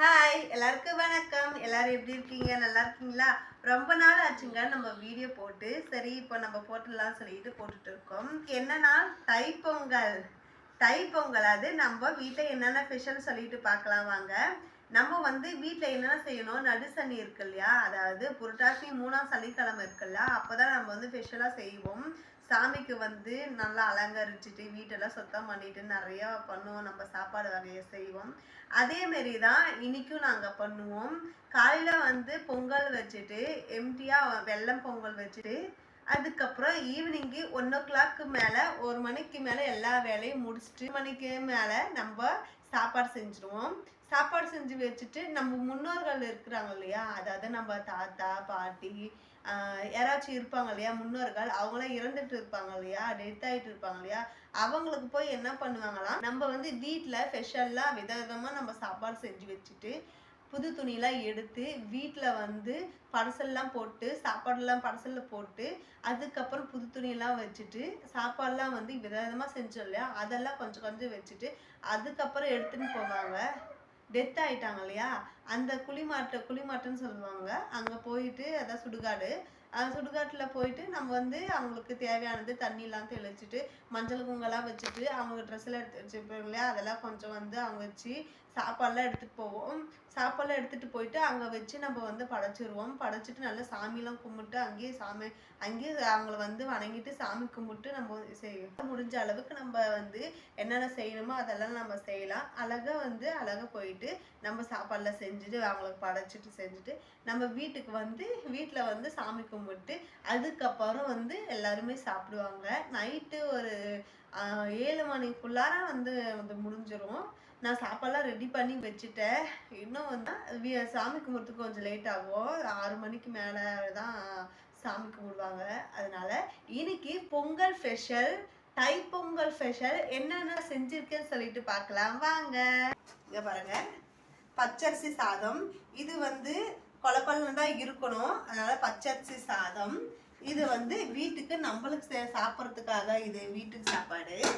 Hi எல்லாருக்கும் வணக்கம். எல்லாரும் எப்படி இருக்கீங்க? நல்லா இருக்கீங்களா? ரொம்ப நாள் ஆச்சுங்க. நம்ம வீடியோ போட்டு. சரி இப்போ நம்ம போட்டுடலாம் சொல்லிட்டு போட்டுட்டு இருக்கோம். என்னன்னா தைப்பொங்கல். தைப்பொங்கல். அது நம்ம வீட்டில் என்னென்ன ஸ்பெஷல் சொல்லிட்டு பார்க்கலாம் வாங்க. நம்ம வந்து வீட்டில் என்னென்ன செய்யணும்? நடுசனி இருக்கு இல்லையா? அதாவது புரட்டாசி மூணாம் சனிக்கிழமை இருக்குல்ல அப்போ தான் நம்ம வந்து ஸ்பெஷலாக செய்வோம். சாமிக்கு வந்து நல்லா அலங்கரிச்சுட்டு வீட்டெல்லாம் சுத்தம் பண்ணிட்டு நிறையா பண்ணுவோம். நம்ம சாப்பாடு வகையை செய்வோம். அதேமாரி தான் இன்னைக்கும் நாங்கள் பண்ணுவோம். காலையில் வந்து பொங்கல் வச்சுட்டு எம்டியாக வெள்ளம் பொங்கல் வச்சுட்டு அதுக்கப்புறம் ஈவினிங்கு ஒன் ஓ கிளாக்கு மேலே ஒரு மணிக்கு மேலே எல்லா வேலையும் முடிச்சுட்டு மணிக்கு மேலே நம்ம சாப்பாடு செஞ்சுருவோம். சாப்பாடு செஞ்சு வச்சுட்டு நம்ம முன்னோர்கள் இருக்கிறாங்க இல்லையா? அதாவது நம்ம தாத்தா பாட்டி யாராச்சும் இருப்பாங்க இல்லையா? முன்னோர்கள் அவங்களாம் இறந்துட்டு இருப்பாங்க இல்லையா? டெத் ஆயிட்டு இருப்பாங்க இல்லையா? அவங்களுக்கு போய் என்ன பண்ணுவாங்களாம்? நம்ம வந்து வீட்டில் ஸ்பெஷலாக விதவிதமாக நம்ம சாப்பாடு செஞ்சு வச்சுட்டு புது துணியெல்லாம் எடுத்து வீட்டில் வந்து படசல்லாம் போட்டு சாப்பாடெல்லாம் படசலில் போட்டு அதுக்கப்புறம் புது துணியெல்லாம் வச்சுட்டு சாப்பாடெல்லாம் வந்து விதவிதமாக செஞ்சோம் இல்லையா? அதெல்லாம் கொஞ்சம் கொஞ்சம் வச்சுட்டு அதுக்கப்புறம் எடுத்துன்னு போவாங்க. டெத் ஆயிட்டாங்க இல்லையா? அந்த குழிமாட்டை குளிமாட்டன்னு சொல்லுவாங்க. அங்கே போயிட்டு அதான் சுடுகாடு சுடுகாட்டில் போயிட்டு நம்ம வந்து அவங்களுக்கு தேவையானது தண்ணியெல்லாம் தெளிச்சிட்டு மஞ்சள் குங்கெல்லாம் வச்சுட்டு அவங்க ட்ரெஸ்ஸில் எடுத்து வச்சுருப்பாங்க இல்லையா? அதெல்லாம் கொஞ்சம் வந்து அவங்க வச்சு சாப்பாடெல்லாம் எடுத்துகிட்டு போவோம். சாப்பாடெலாம் எடுத்துகிட்டு போயிட்டு அங்கே வச்சு நம்ம வந்து படைச்சிருவோம். படைச்சிட்டு நல்லா சாமிலாம் கும்பிட்டு அங்கேயே சாமி அங்கேயே அவங்கள வந்து வணங்கிட்டு சாமி கும்பிட்டு நம்ம செய்யணும் முடிஞ்ச அளவுக்கு நம்ம வந்து என்னென்ன செய்யணுமோ அதெல்லாம் நம்ம செய்யலாம். அழகாக வந்து அழகாக போயிட்டு நம்ம சாப்பாடெலாம் செஞ்சுட்டு அவங்களுக்கு படைச்சிட்டு செஞ்சுட்டு நம்ம வீட்டுக்கு வந்து வீட்டில் வந்து சாமி கும்பிட்டு கும்பிட்டு அதுக்கப்புறம் வந்து எல்லாருமே சாப்பிடுவாங்க. நைட்டு ஒரு ஏழு ஏழு மணிக்குள்ளார வந்து வந்து முடிஞ்சிரும். நான் சாப்பாடெலாம் ரெடி பண்ணி வச்சுட்டேன். இன்னும் வந்து சாமி கும்பிட்றதுக்கு கொஞ்சம் லேட் ஆகும். ஆறு மணிக்கு மேலே தான் சாமி கும்பிடுவாங்க. அதனால இன்னைக்கு பொங்கல் ஸ்பெஷல் தை பொங்கல் ஸ்பெஷல் என்னென்ன செஞ்சுருக்கேன்னு சொல்லிட்டு பார்க்கலாம். வாங்க. இங்கே பாருங்க. பச்சரிசி சாதம். இது வந்து கொலப்பல்னு தான் இருக்கணும். அதனால் பச்சரிசி சாதம். இது வந்து வீட்டுக்கு நம்மளுக்கு சே- சாப்பிட்றதுக்காக இது வீட்டுக்கு சாப்பாடு.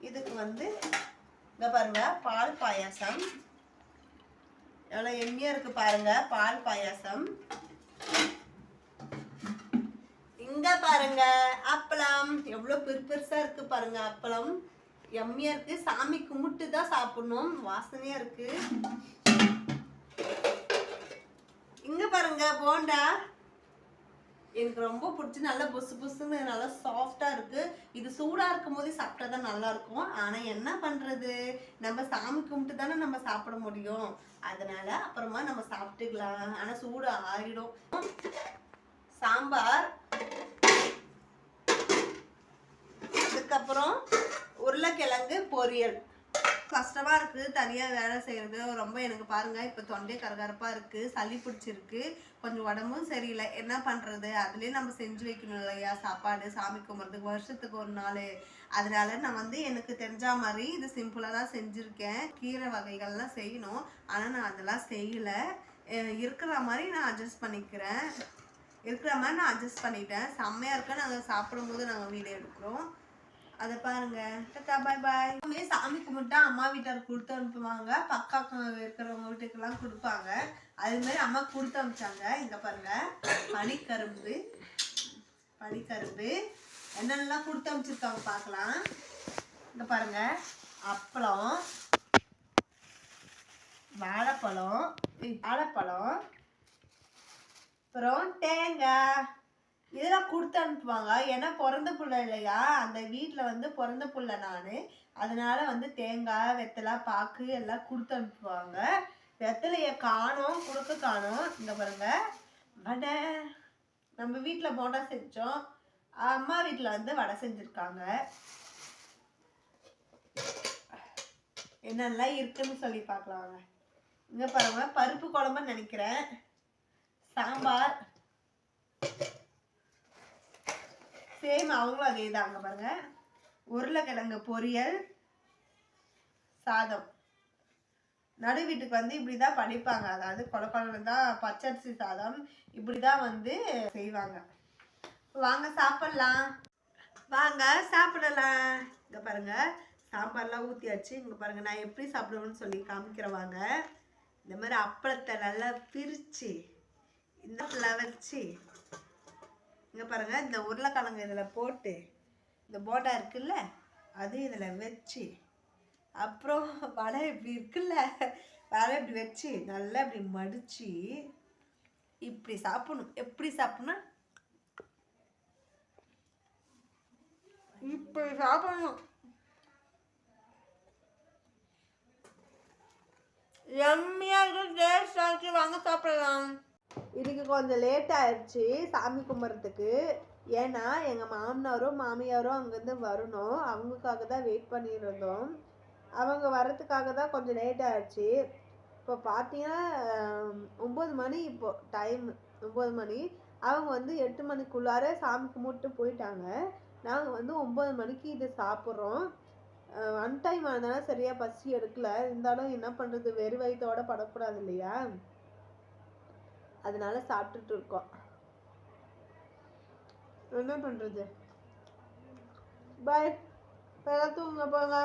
இதுக்கு வந்து இங்கே பாருங்க பால் பாயாசம். எவ்வளோ எம்மியாக இருக்குது பாருங்க பால் பாயாசம். இங்க பாருங்க அப்பளம். எவ்வளோ பெருப்பெருசாக பெருசா இருக்கு பாருங்க அப்பளம். எம்மியா இருக்கு. சாமி கும்பிட்டு தான் சாப்பிடணும். வாசனையா இருக்கு. இங்க பாருங்க போண்டா. எனக்கு ரொம்ப பிடிச்சி நல்லா புசு புசுன்னு நல்லா சாஃப்டா இருக்கு. இது சூடா இருக்கும் போதே சாப்பிட்டா தான் நல்லா இருக்கும் ஆனா என்ன பண்றது? நம்ம சாமி கும்பிட்டு தானே நம்ம சாப்பிட முடியும். அதனால அப்புறமா நம்ம சாப்பிட்டுக்கலாம். ஆனா சூடு ஆறிடும். சாம்பார். அதுக்கப்புறம் உருளைக்கிழங்கு பொரியல். கஷ்டமாக இருக்குது. தனியாக வேலை செய்கிறது ரொம்ப எனக்கு பாருங்கள் இப்போ தொண்டை கரகரப்பாக இருக்குது சளி பிடிச்சிருக்கு. கொஞ்சம் உடம்பும் சரியில்லை. என்ன பண்ணுறது அதுலயே நம்ம செஞ்சு வைக்கணும் இல்லையா? சாப்பாடு சாமி கும்பிட்றதுக்கு வருஷத்துக்கு ஒரு நாள். அதனால நான் வந்து எனக்கு தெரிஞ்ச மாதிரி இது சிம்பிளாக தான் செஞ்சிருக்கேன். கீரை வகைகள்லாம் செய்யணும். ஆனால் நான் அதெல்லாம் செய்யலை. இருக்கிற மாதிரி நான் அட்ஜஸ்ட் பண்ணிக்கிறேன். இருக்கிற மாதிரி நான் அட்ஜஸ்ட் பண்ணிட்டேன். செம்மையா இருக்க. நாங்கள் சாப்பிடும்போது நாங்கள் வீடியோ எடுக்கிறோம். அதை பாருங்க. டாடா பாய் பாய் சாமி கும்பிட்டா அம்மா வீட்டார் கொடுத்து அனுப்புவாங்க. பக்கம் இருக்கிறவங்க வீட்டுக்கெல்லாம் கொடுப்பாங்க. அது மாதிரி அம்மா கொடுத்து அனுப்பிச்சாங்க. இங்க பாருங்க. பனிக்கரும்பு. பனிக்கரும்பு. என்னென்னலாம் கொடுத்து அனுப்பிச்சிருக்காங்க பார்க்கலாம். இங்கே பாருங்க. அப்பளம். வாழைப்பழம். வாழைப்பழம். அப்புறம் தேங்காய். இதெல்லாம் கொடுத்து அனுப்புவாங்க. ஏன்னா பிறந்த புள்ள இல்லையா? அந்த வீட்டில் வந்து பிறந்த புள்ள நான். அதனால வந்து தேங்காய் வெத்தலை பாக்கு எல்லாம் கொடுத்து அனுப்புவாங்க. வெத்தலையை காணோம் கொடுக்க காணோம். இங்க பாருங்க. வடை. நம்ம வீட்டில் போண்டா செஞ்சோம். அம்மா வீட்டில் வந்து வடை செஞ்சுருக்காங்க. என்னெல்லாம் இருக்குன்னு சொல்லி பார்க்கலாங்க இங்கே பாருங்க பருப்பு குழம்புன்னு நினைக்கிறேன். சாம்பார். சேம் அவங்களும் அதே தாங்க பாருங்க. உருளைக்கிழங்கு பொரியல் சாதம். நடு வீட்டுக்கு வந்து இப்படி தான் படிப்பாங்க அதாவது கொல தான் பச்சரிசி சாதம். இப்படி தான் வந்து செய்வாங்க. வாங்க சாப்பிட்லாம். வாங்க சாப்பிடலாம். இங்கே பாருங்கள் சாம்பார்லாம் ஊற்றியாச்சு இங்கே பாருங்கள் நான் எப்படி சாப்பிடுவேன்னு சொல்லி காமிக்கிறவாங்க இந்த மாதிரி அப்பளத்தை நல்லா பிரித்து இந்த இடத்துல வச்சு இங்கே பாருங்கள் இந்த உருளைக்கிழங்கு இதில் போட்டு இந்த போண்டா இருக்குல்ல அது இதில் வச்சு அப்புறம் வலை இப்படி இருக்குல்ல வலை இப்படி வச்சு நல்லா இப்படி மடித்து இப்படி சாப்பிடணும். எப்படி சாப்பிடணும்? இப்படி சாப்பிடணும். எம்மியாக இருக்கும் டேஸ்டாக இருக்கு. வாங்க சாப்பிடலாம். இதுக்கு கொஞ்சம் லேட் ஆயிடுச்சு சாமி கும்பிட்றதுக்கு ஏன்னா எங்கள் மாமனாரும் மாமியாரும் அங்கேருந்து வரணும். அவங்களுக்காக தான் வெயிட் பண்ணியிருந்தோம். அவங்க வர்றதுக்காக தான் கொஞ்சம் லேட் ஆயிடுச்சு இப்போ பார்த்தீங்கன்னா ஒம்பது மணி இப்போ டைம் ஒம்பது மணி. அவங்க வந்து எட்டு மணிக்குள்ளார சாமி கும்பிட்டு போயிட்டாங்க. நாங்கள் வந்து ஒம்பது மணிக்கு இது சாப்பிட்றோம். அன்டைம் டைம் சரியாக பசி எடுக்கல. இருந்தாலும் என்ன பண்ணுறது வெறு வயிற்றோட படக்கூடாது இல்லையா? அதனால சாப்பிட்டுட்டு இருக்கோம். என்ன பண்ணுறது பாய் தூங்க போங்க